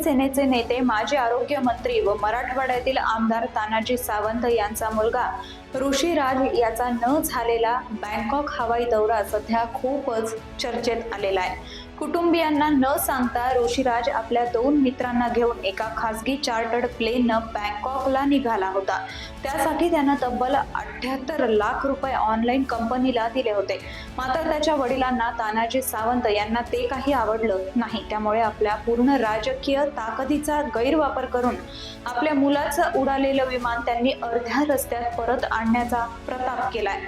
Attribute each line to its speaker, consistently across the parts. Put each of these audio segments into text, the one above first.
Speaker 1: शिवसेनेचे नेते माजी आरोग्य मंत्री व मराठवाड्यातील आमदार तानाजी सावंत यांचा मुलगा ऋषीराज याचा न झालेला बँकॉक हवाई दौरा सध्या खूपच चर्चेत आलेला आहे. कुटुंबियांना न सांगता ऋषीराज आपल्या दोन मित्रांना घेऊन एका खासगी चार्टर्ड प्लेननं बँकॉकला निघाला होता. त्यासाठी त्यानं तब्बल अठ्याहत्तर लाख रुपये ऑनलाईन कंपनीला दिले होते. मात्र त्याच्या वडिलांना तानाजी सावंत यांना ते काही आवडलं नाही. त्यामुळे आपल्या पूर्ण राजकीय ताकदीचा गैरवापर करून आपल्या मुलाचं उडालेलं विमान त्यांनी अर्ध्या रस्त्यात परत आणण्याचा प्रताप केलाय.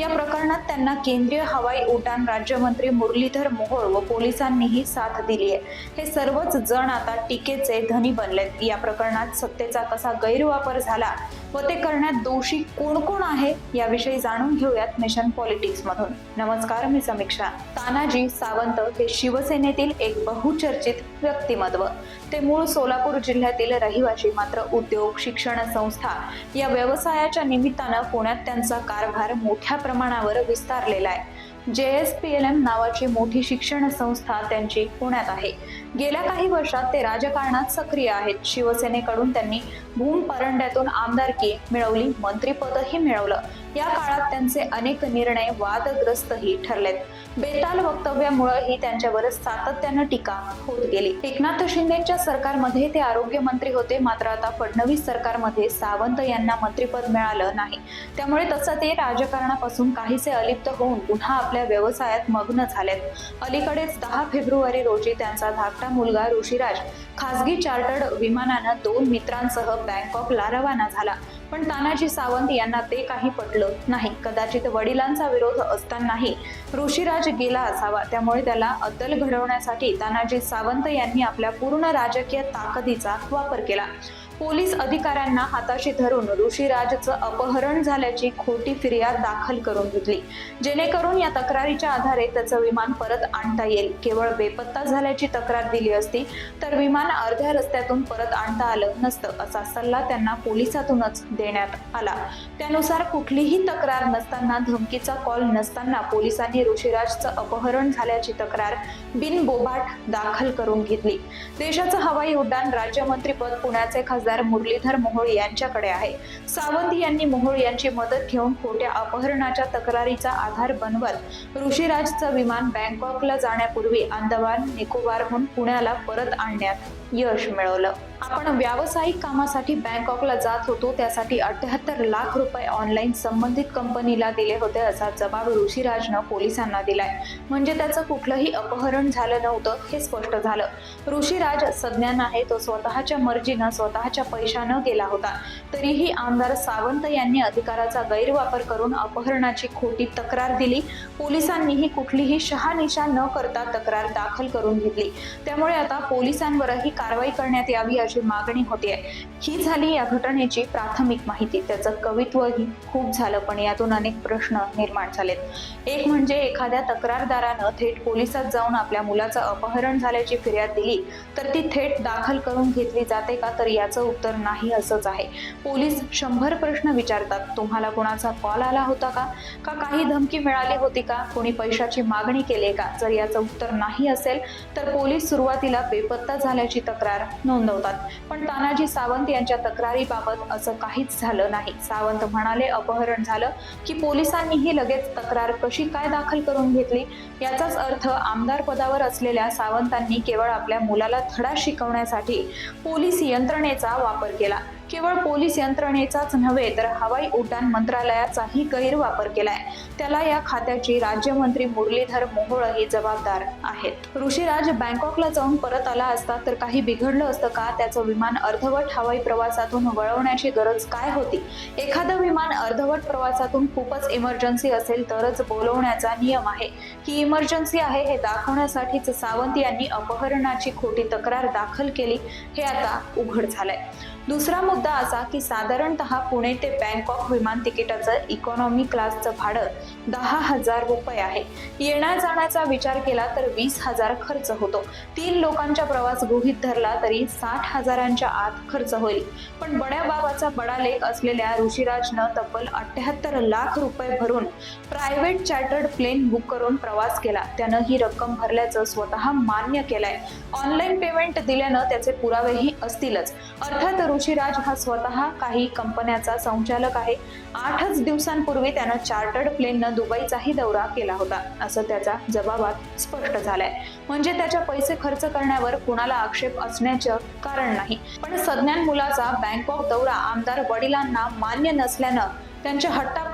Speaker 1: या प्रकरणात त्यांना केंद्रीय हवाई उड्डाण राज्यमंत्री मुरलीधर मोहोळ व पोलिसांनीही साथ दिली आहे. हे सर्वच जण आता टीकेचे धनी बनलेत. या प्रकरणात सत्तेचा कसा गैरवापर झाला व ते करण्यात दोषी कोण कोण आहे याविषयी जाणून घेऊयात मिशन पॉलिटिक्स मधून. नमस्कार मी समीक्षा. तानाजी सावंत हे शिवसेनेतील एक बहुचर्चित व्यक्तिमत्व. ते मूळ सोलापूर जिल्ह्यातील रहिवासी मात्र उद्योग शिक्षण संस्था या व्यवसायाच्या निमित्तानं पुण्यात त्यांचा कारभार मोठ्या प्रमाणावर विस्तारलेला आहे. जे एस पी एल एम नावाची मोठी शिक्षण संस्था त्यांची पुण्यात आहे. गेल्या काही वर्षात ते राजकारणात सक्रिय आहेत. शिवसेनेकडून त्यांनी भूम परंड्यातून आमदारकी मिळवली मंत्रिपदही मिळवलं. या काळात त्यांचे अनेक निर्णय वादग्रस्तही ठरलेत. बेताल वक्तव्यामुळेही त्यांच्यावर सातत्यानं टीका होत गेली. एकनाथ शिंदेच्या सरकारमध्ये ते आरोग्य मंत्री होते मात्र आता फडणवीस सरकारमध्ये सावंत यांना मंत्रीपद मिळालं नाही. त्यामुळे तसं ते राजकारणापासून काहीसे अलिप्त होऊन पुन्हा आपल्या व्यवसायात मग्न झालेत. अलीकडेच दहा फेब्रुवारी रोजी त्यांचा धाकटा मुलगा ऋषीराज खासगी चार्टर्ड विमानानं दोन मित्रांसह बँकॉकला रवाना झाला. पण तानाजी सावंत यांना ते काही पटलं नाही. कदाचित वडिलांचा विरोध असतानाही ऋषीराज गेला असावा. त्यामुळे त्याला अद्दल घडवण्यासाठी तानाजी सावंत यांनी आपल्या पूर्ण राजकीय ताकदीचा वापर केला. पोलीस अधिकाऱ्यांना हाताशी धरून ऋषीराजचं अपहरण झाल्याची खोटी फिर्याद दाखल करून घेतली. जेणेकरून या तक्रारीच्या आधारे त्याचं विमान परत आणता येईल. केवळ बेपत्ता झाल्याची तक्रार दिली असती तर विमान अर्ध्या रस्त्यातून परत आणता आलं नसतं असा सल्ला त्यांना पोलिसातूनच देण्यात आला. त्यानुसार कुठलीही तक्रार नसताना धमकीचा कॉल नसताना पोलिसांनी ऋषीराजचं अपहरण झाल्याची तक्रार बिनबोभाट दाखल करून घेतली. देशाचं हवाई उड्डाण राज्यमंत्रीपद पुण्याचे खासदार मुरलीधर मोहोळ यांच्याकडे आहे. सावंत यांनी मोहोळ यांची मदत घेऊन खोट्या अपहरणाच्या तक्रारीचा आधार बनवत ऋषीराजचं विमान बँकॉकला जाण्यापूर्वी अंदमान निकोबारहून पुण्याला परत आणण्यात यश मिळवलं. आपण व्यावसायिक कामासाठी बँकॉकला जात होतो. त्यासाठी अठ्याहत्तर लाख रुपये ऑनलाईन संबंधित कंपनीला दिले होते असा जबाब ऋषीराजनं पोलिसांना दिलाय. म्हणजे त्याचं कुठलंही अपहरण झालं नव्हतं हे स्पष्ट झालं. ऋषीराज सज्ञान आहे तो स्वतःच्या मर्जीनं स्वतःच्या पैशानं गेला होता. तरीही आमदार सावंत यांनी अधिकाराचा गैरवापर करून अपहरणाची खोटी तक्रार दिली. पोलिसांनीही कुठलीही शहानिशा न करता तक्रार दाखल करून घेतली. त्यामुळे आता पोलिसांवरही कारवाई करण्यात यावी अशी मागणी होती आहे. ही झाली या घटनेची प्राथमिक माहिती. त्याचं कवित्वही खूप झालं पण यातून अनेक प्रश्न निर्माण झालेत. एक म्हणजे एखाद्या तक्रारदारानं थेट पोलिसात जाऊन आपल्या मुलाचं अपहरण झाल्याची फिर्याद दिली तर ती थेट दाखल करून घेतली जाते का? तर याचं उत्तर नाही असंच आहे. पोलीस शंभर प्रश्न विचारतात तुम्हाला कोणाचा कॉल आला होता का? का काही धमकी मिळाली होती का? कोणी पैशाची मागणी केली का? जर याचं उत्तर नाही असेल तर पोलीस सुरुवातीला बेपत्ता झाल्याची तक्रार नोंदवतात. पण तानाजी सावंत यांच्या तक्रारीबाबत असं काहीच झालं नाही. सावंत म्हणाले अपहरण झालं की पोलिसांनीही लगेच तक्रार कशी काय दाखल करून घेतली? याचाच अर्थ आमदार पदावर असलेल्या सावंतांनी केवळ आपल्या मुलाला धडा शिकवण्यासाठी पोलीस यंत्रणेचा वापर केला. केवळ पोलीस यंत्रणेचाच नव्हे तर हवाई उड्डाण मंत्रालयाचाही गैरवापर केलाय. त्याला या खात्याची राज्यमंत्री मुरलीधर मोहोळही जबाबदार आहेत. ऋषीराज बँकॉकला जाऊन परत आला असता तर काही बिघडलं असतं का? त्याचं विमान अर्धवट हवाई प्रवासातून वळवण्याची गरज काय होती? एखादं विमान अर्धवट प्रवासातून खूपच इमर्जन्सी असेल तरच बोलवण्याचा नियम आहे. ही इमर्जन्सी आहे हे दाखवण्यासाठीच सावंत यांनी अपहरणाची खोटी तक्रार दाखल केली हे आता उघड झालंय. दुसरा मुद्दा असा की साधारणतः पुणे ते बँकॉक विमान तिकिटाचं इकॉनॉमी क्लासचं भाडं दहा हजार रुपये आहे. येण्या जाण्याचा विचार केला तर वीस हजार खर्च होतो. तीन लोकांचा प्रवास गृहीत धरला तरी साठ हजारांच्या आत खर्च होईल. पण बड्या बाबाचा बडा लेख असलेल्या ऋषीराजनं तब्बल अठ्याहत्तर लाख रुपये भरून प्रायव्हेट चार्टर्ड प्लेन बुक करून प्रवास केला. त्यानं ही रक्कम भरल्याचं स्वतः मान्य केलंय. ऑनलाईन पेमेंट दिल्यानं त्याचे पुरावेही असतीलच. अर्थात ऋषीराज हा स्वतः काही कंपन्याचा संचालक आहे. आठच दिवसांपूर्वी त्यानं चार्टर्ड प्लेननं दुबईचाही दौरा केला होता असं त्याचा जबाबात स्पष्ट झालाय. म्हणजे त्याच्या पैसे खर्च करण्यावर कुणाला आक्षेप असण्याचं कारण नाही. पण सज्ञान मुलाचा बँकॉक दौरा आमदार वडिलांना मान्य नसल्यानं त्यांच्या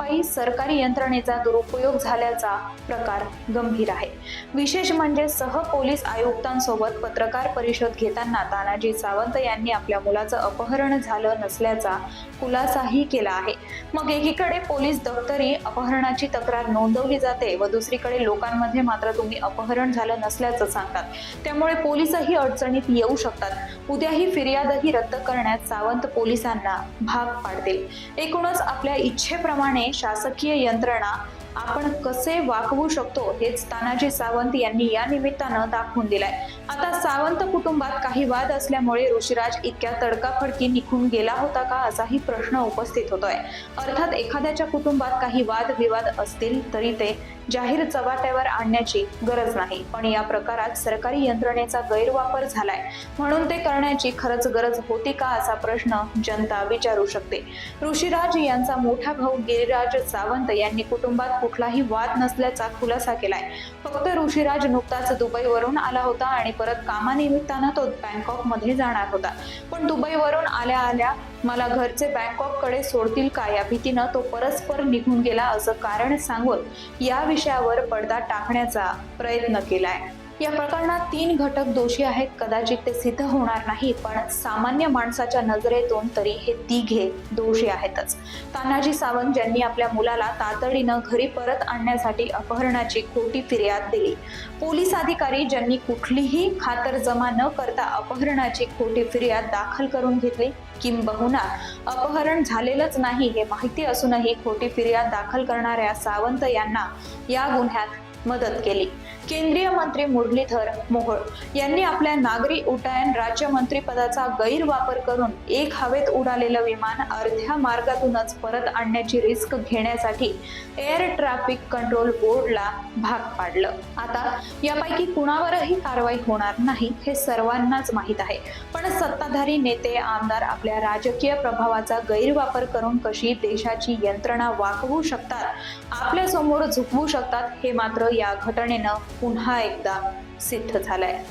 Speaker 1: हट्टापायी सरकारी यंत्रणेचा दुरुपयोग झाल्याचा प्रकार गंभीर आहे. विशेष म्हणजे सह पोलीस आयुक्तांसोबत पत्रकार परिषद घेताना तानाजी सावंत यांनी आपल्या मुलाचं अपहरण झालं नसल्याचा खुलासाही केला आहे. मग एकीकडे पोलीस दफ्तरी अपहरणाची तक्रार नोंदवली जाते व दुसरीकडे लोकांमध्ये मात्र तुम्ही अपहरण झालं नसल्याचं सांगतात. त्यामुळे पोलीसही अडचणीत येऊ शकतात. उद्याही फिर्यादही रद्द करण्यात सावंत पोलिसांना भाग पाडतील. एकूणच आपल्या इच्छेप्रमाणे शासकीय यंत्रणा आपण कसे वाकवू शकतो हेच तानाजी सावंत यांनी या निमित्तानं दाखवून दिलाय. आता सावंत कुटुंबात काही वाद असल्यामुळे ऋषीराज इतक्या तडकाफडकी निघून गेला होता का असाही प्रश्न उपस्थित होतोय. अर्थात एखाद्याच्या कुटुंबात काही वाद विवाद असतील तरी ते जाहीर चव्हाट्यावर आणण्याची गरज नाही. पण या प्रकारात सरकारी यंत्रणेचा गैरवापर झालाय. म्हणून ते करण्याची खरंच गरज होती का असा प्रश्न जनता विचारू शकते. ऋषीराज यांचा मोठा भाऊ गिरिराज सावंत यांनी कुटुंबात कुठलाही वाद नसल्याचा खुलासा केलाय. फक्त ऋषीराज नुकताच दुबईवरून आला होता आणि परत कामानिमित्तानं तो बँकॉकमध्ये जाणार होता. पण दुबईवरून आल्या आल्या मला घरचे बँकॉककडे सोडतील का या भीतीनं तो परस्पर निघून गेला असं कारण सांगून या विषयावर पडदा टाकण्याचा प्रयत्न केलाय. या प्रकरणात तीन घटक दोषी आहेत. कदाचित ते सिद्ध होणार नाही पण सामान्य माणसाच्या नजरेतून तरी हे तिघे दोषी आहेतच. तानाजी सावंत ज्यांनी आपल्या मुलाला तातडीनं घरी परत आणण्यासाठी अपहरणाची खोटी फिर्याद दिली. पोलीस अधिकारी ज्यांनी कुठलीही खातरजमा न करता अपहरणाची खोटी फिर्याद दाखल करून घेतली किंबहुना अपहरण झालेलंच नाही हे माहिती असूनही खोटी फिर्याद दाखल करणाऱ्या सावंत यांना या गुन्ह्यात मदत केली. केंद्रीय मंत्री मुरलीधर मोहोळ यांनी आपल्या नागरी उड्डयन राज्यमंत्री पदाचा गैरवापर करून एक हवेत उडालेलं विमान अर्ध्या मार्गातूनच परत आणण्याची रिस्क घेण्यासाठी एअर ट्रॅफिक कंट्रोल बोर्डला भाग पाडलं. आता यापैकी कुणावरही कारवाई होणार नाही हे सर्वांनाच माहीत आहे. पण सत्ताधारी नेते आमदार आपल्या राजकीय प्रभावाचा गैरवापर करून कशी देशाची यंत्रणा वाकवू शकतात आपल्यासमोर झुकवू शकतात हे मात्र या घटनेनं पुन्हा एकदा सिद्ध झालाय.